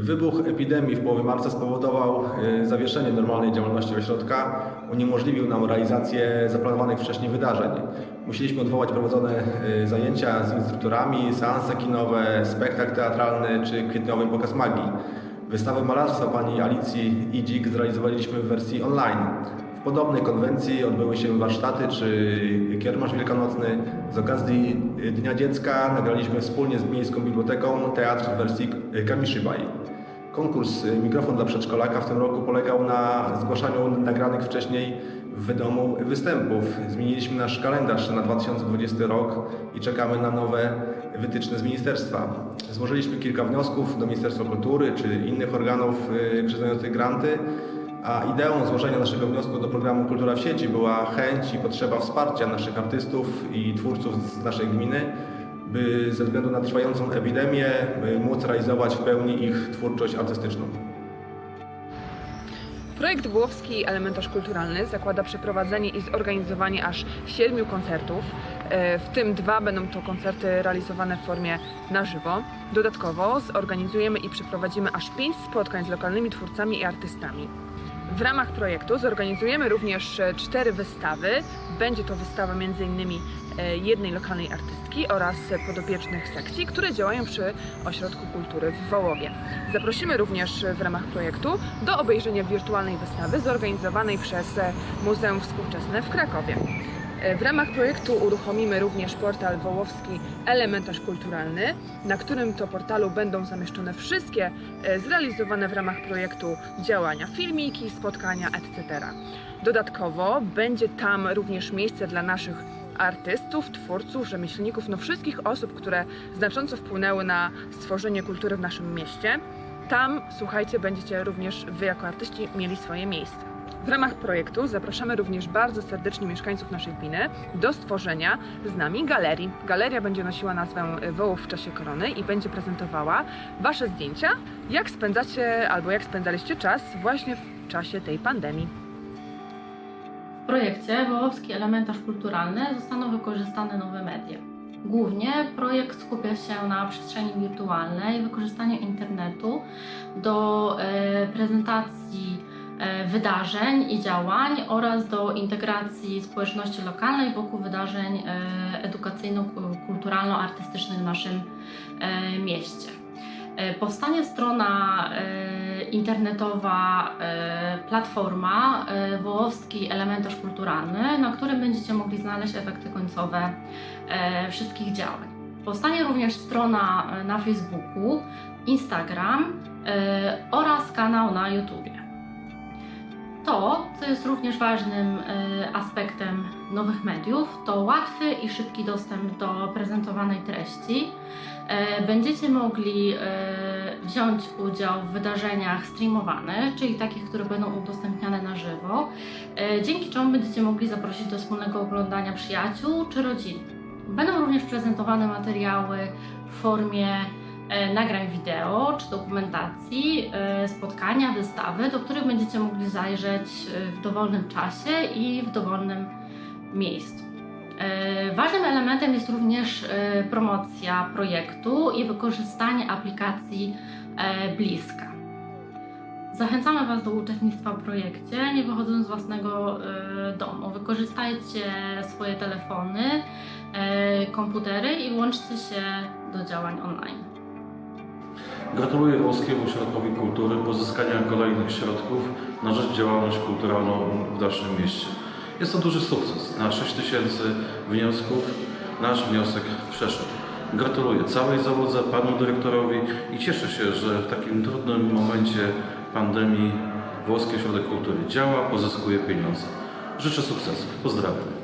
Wybuch epidemii w połowie marca spowodował y, zawieszenie normalnej działalności ośrodka, uniemożliwił nam realizację zaplanowanych wcześniej wydarzeń. Musieliśmy odwołać prowadzone y, zajęcia z instruktorami, seanse kinowe, spektakl teatralny czy kwietniowy pokaz magii. Wystawę malarstwa pani Alicji Idzik zrealizowaliśmy w wersji online. Podobnej konwencji odbyły się warsztaty czy kiermasz wielkanocny. Z okazji Dnia Dziecka nagraliśmy wspólnie z Miejską Biblioteką teatr w wersji Kamishibai. Konkurs Mikrofon dla Przedszkolaka w tym roku polegał na zgłaszaniu nagranych wcześniej w Wydomu występów. Zmieniliśmy nasz kalendarz na 2020 rok i czekamy na nowe wytyczne z ministerstwa. Złożyliśmy kilka wniosków do Ministerstwa Kultury czy innych organów y, przyznających granty. A ideą złożenia naszego wniosku do programu Kultura w sieci była chęć i potrzeba wsparcia naszych artystów i twórców z naszej gminy, by ze względu na trwającą epidemię móc realizować w pełni ich twórczość artystyczną. Projekt Włowski Elementarz Kulturalny zakłada przeprowadzenie i zorganizowanie aż siedmiu koncertów, w tym dwa będą to koncerty realizowane w formie na żywo. Dodatkowo zorganizujemy i przeprowadzimy aż pięć spotkań z lokalnymi twórcami i artystami. W ramach projektu zorganizujemy również e, cztery wystawy. Będzie to wystawa m.in. e, jednej lokalnej artystki oraz e, podopiecznych sekcji, które działają przy Ośrodku Kultury w Wołowie. Zaprosimy również e, w ramach projektu do obejrzenia wirtualnej wystawy zorganizowanej przez e, Muzeum Współczesne w Krakowie. W ramach projektu uruchomimy również portal Wołowski Elementarz Kulturalny, na którym to portalu będą zamieszczone wszystkie e, zrealizowane w ramach projektu działania, filmiki, spotkania, etc. Dodatkowo będzie tam również miejsce dla naszych artystów, twórców, rzemieślników, no wszystkich osób, które znacząco wpłynęły na stworzenie kultury w naszym mieście. Tam, słuchajcie, będziecie również Wy jako artyści mieli swoje miejsce. W ramach projektu zapraszamy również bardzo serdecznie mieszkańców naszej gminy do stworzenia z nami galerii. Galeria będzie nosiła nazwę Wołów w czasie korony i będzie prezentowała Wasze zdjęcia, jak spędzacie albo jak spędzaliście czas właśnie w czasie tej pandemii. W projekcie Wołowski Elementarz Kulturalny zostaną wykorzystane nowe media. Głównie projekt skupia się na przestrzeni wirtualnej, wykorzystaniu internetu do e, prezentacji wydarzeń i działań oraz do integracji społeczności lokalnej wokół wydarzeń e, edukacyjno-kulturalno-artystycznych w naszym e, mieście. E, Powstanie strona e, internetowa, e, platforma e, Wołowski Elementarz Kulturalny, na którym będziecie mogli znaleźć efekty końcowe e, wszystkich działań. Powstanie również strona e, na Facebooku, Instagram e, oraz kanał na YouTubie. To, co jest również ważnym e, aspektem nowych mediów, to łatwy i szybki dostęp do prezentowanej treści. E, Będziecie mogli e, wziąć udział w wydarzeniach streamowanych, czyli takich, które będą udostępniane na żywo, dzięki czemu będziecie mogli zaprosić do wspólnego oglądania przyjaciół czy rodziny. Będą również prezentowane materiały w formie nagrań wideo czy dokumentacji, e, spotkania, wystawy, do których będziecie mogli zajrzeć e, w dowolnym czasie i w dowolnym miejscu. E, Ważnym elementem jest również e, promocja projektu i wykorzystanie aplikacji e, Bliska. Zachęcamy Was do uczestnictwa w projekcie, nie wychodząc z własnego e, domu. Wykorzystajcie swoje telefony, e, komputery i włączcie się do działań online. Gratuluję Włoskiemu Ośrodkowi Kultury pozyskania kolejnych środków na rzecz działalności kulturalną w naszym mieście. Jest to duży sukces. Na 6 tysięcy wniosków nasz wniosek przeszedł. Gratuluję całej załodze, panu dyrektorowi i cieszę się, że w takim trudnym momencie pandemii Włoski Ośrodek Kultury działa, pozyskuje pieniądze. Życzę sukcesu. Pozdrawiam.